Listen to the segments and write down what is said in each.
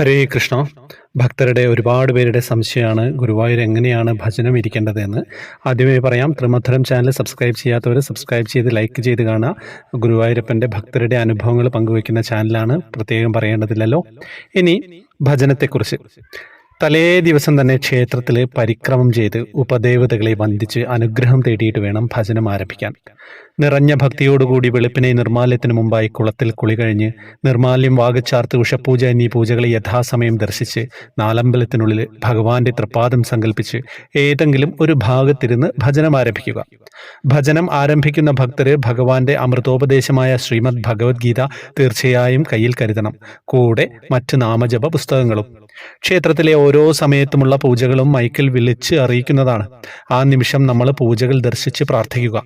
ഹരേ കൃഷ്ണ. ഭക്തരുടെ ഒരുപാട് പേരുടെ സംശയമാണ് ഗുരുവായൂർ എങ്ങനെയാണ് ഭജനം ഇരിക്കേണ്ടതെന്ന്. ആദ്യമേ പറയാം ത്രിമധുരം ചാനൽ സബ്സ്ക്രൈബ് ചെയ്യാത്തവർ സബ്സ്ക്രൈബ് ചെയ്ത് ലൈക്ക് ചെയ്ത് കാണുക. ഗുരുവായൂരപ്പന്റെ ഭക്തരുടെ അനുഭവങ്ങൾ പങ്കുവയ്ക്കുന്ന ചാനലാണ് പ്രത്യേകം പറയേണ്ടതില്ലല്ലോ. ഇനി ഭജനത്തെക്കുറിച്ച്. തലേ ദിവസം തന്നെ ക്ഷേത്രത്തിൽ പരിക്രമം ചെയ്ത് ഉപദേവതകളെ വന്ദിച്ച് അനുഗ്രഹം തേടിയിട്ട് വേണം ഭജനം ആരംഭിക്കാൻ. നിറഞ്ഞ ഭക്തിയോടുകൂടി വെളുപ്പിനെ നിർമാല്യത്തിനു മുമ്പായി കുളത്തിൽ കുളി കഴിഞ്ഞ് നിർമാല്യം വാഗച്ചാർത്ത് ഉഷപൂജ എന്നീ പൂജകളെ യഥാസമയം ദർശിച്ച് നാലമ്പലത്തിനുള്ളിൽ ഭഗവാന്റെ തൃപ്പാദം സങ്കല്പിച്ച് ഏതെങ്കിലും ഒരു ഭാഗത്തിരുന്ന് ഭജനം ആരംഭിക്കുക. ഭജനം ആരംഭിക്കുന്ന ഭക്തര് ഭഗവാന്റെ അമൃതോപദേശമായ ശ്രീമദ് ഭഗവത്ഗീത തീർച്ചയായും കയ്യിൽ കരുതണം. കൂടെ മറ്റ് നാമജപ പുസ്തകങ്ങളും. ക്ഷേത്രത്തിലെ ഓരോ സമയത്തുമുള്ള പൂജകളും മൈക്കിൽ വിളിച്ച് അറിയിക്കുന്നതാണ്. ആ നിമിഷം നമ്മൾ പൂജകൾ ദർശിച്ച് പ്രാർത്ഥിക്കുക.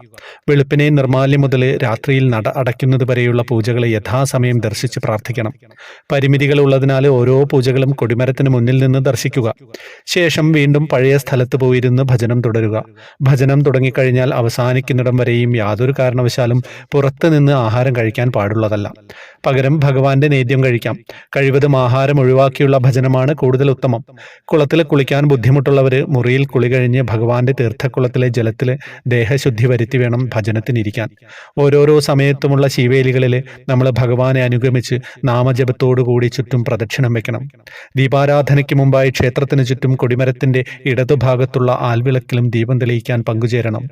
വെളുപ്പിനെ നിർമാല്യം മുതൽ രാത്രിയിൽ നട അടയ്ക്കുന്നത് വരെയുള്ള പൂജകൾ യഥാസമയം ദർശിച്ച് പ്രാർത്ഥിക്കണം. പരിമിതികൾ ഉള്ളതിനാൽ ഓരോ പൂജകളും കൊടിമരത്തിന് മുന്നിൽ നിന്ന് ദർശിക്കുക. ശേഷം വീണ്ടും പഴയ സ്ഥലത്ത് പോയിരുന്ന് ഭജനം തുടരുക. ഭജനം തുടങ്ങിക്കഴിഞ്ഞാൽ അവസാനിക്കുന്നിടം വരെയും യാതൊരു കാരണവശാലും പുറത്തുനിന്ന് ആഹാരം കഴിക്കാൻ പാടുള്ളതല്ല. പകരം ഭഗവാന്റെ നേദ്യം കഴിക്കാം. കഴിവതും ആഹാരം ഒഴിവാക്കിയുള്ള ഭജനമാണ് കൂടുതൽ ഉത്തമം. കുളത്തിൽ കുളിക്കാൻ ബുദ്ധിമുട്ടുള്ളവർ മുറിയിൽ കുളി കഴിഞ്ഞ് ഭഗവാന്റെ തീർത്ഥക്കുളത്തിലെ ജലത്തിൽ ദേഹശുദ്ധി വരുത്തി വേണം ഭജനത്തിനിരിക്കാൻ ഓരോരോ സമയത്തുമുള്ള ശിവേലികളിൽ നമ്മൾ ഭഗവാനെ അനുഗമിച്ച് നാമജപത്തോടു കൂടി ചുറ്റും പ്രദക്ഷിണം വെക്കണം. ദീപാരാധനയ്ക്ക് മുമ്പായി ക്ഷേത്രത്തിന് ചുറ്റും കൊടിമരത്തിന്റെ ഇടതുഭാഗത്തുള്ള ആൽവിളക്കിലും ദീപം തെളിയിക്കാൻ പങ്കുചേരണം.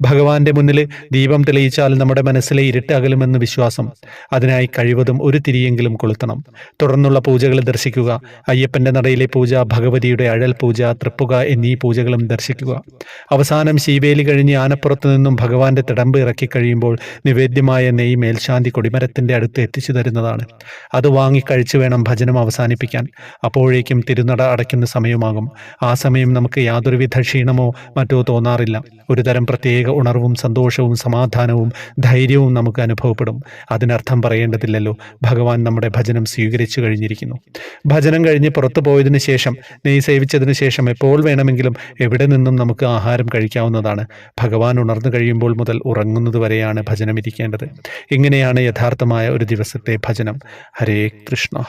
ഭഗവാന്റെ മുന്നിൽ ദീപം തെളിയിച്ചാൽ നമ്മുടെ മനസ്സിലെ ഇരുട്ട് അകലുമെന്ന് വിശ്വാസം. അതിനായി കഴിവതും ഒരു തിരിയെങ്കിലും കൊളുത്തണം. തുടർന്നുള്ള പൂജകൾ ദർശിക്കുക. അയ്യപ്പന്റെ നടയിലെ പൂജ ഭഗവതിയുടെ അഴൽ പൂജ തൃപ്പുക എന്നീ പൂജകളും ദർശിക്കുക. അവസാനം ശീവേലി കഴിഞ്ഞ് ആനപ്പുറത്തു നിന്നും ഭഗവാന്റെ തിടമ്പ് ഇറക്കി കഴിയുമ്പോൾ നിവേദ്യമായ നെയ് മേൽശാന്തി കൊടിമരത്തിന്റെ അടുത്ത് എത്തിച്ചു തരുന്നതാണ്. അത് വാങ്ങി കഴിച്ചു വേണം ഭജനം അവസാനിപ്പിക്കാൻ. അപ്പോഴേക്കും തിരുനട അടയ്ക്കുന്ന സമയമാകും. ആ സമയം നമുക്ക് യാതൊരുവിധ ക്ഷീണമോ മറ്റോ തോന്നാറില്ല. ഒരുതരം പ്രത്യേക ഉണർവും സന്തോഷവും സമാധാനവും ധൈര്യവും നമുക്ക് അനുഭവപ്പെടും. അതിനർത്ഥം പറയേണ്ടതില്ലല്ലോ. ഭഗവാൻ നമ്മുടെ ഭജനം സ്വീകരിച്ചു കഴിഞ്ഞിരിക്കുന്നു. ഭജനം കഴിഞ്ഞ് പുറത്തു പോയതിനു ശേഷം നെയ് സേവിച്ചതിന് ശേഷം എപ്പോൾ വേണമെങ്കിലും എവിടെ നിന്നും നമുക്ക് ആഹാരം കഴിക്കാവുന്നതാണ്. ഭഗവാൻ ഉണർന്നു കഴിയുമ്പോൾ മുതൽ ഉറങ്ങുന്നത് വരെയാണ് ഭജനം ഇരിക്കേണ്ടത് ഇങ്ങനെയാണ് യഥാർത്ഥമായ ഒരു ദിവസത്തെ ഭജനം. ഹരേ കൃഷ്ണ.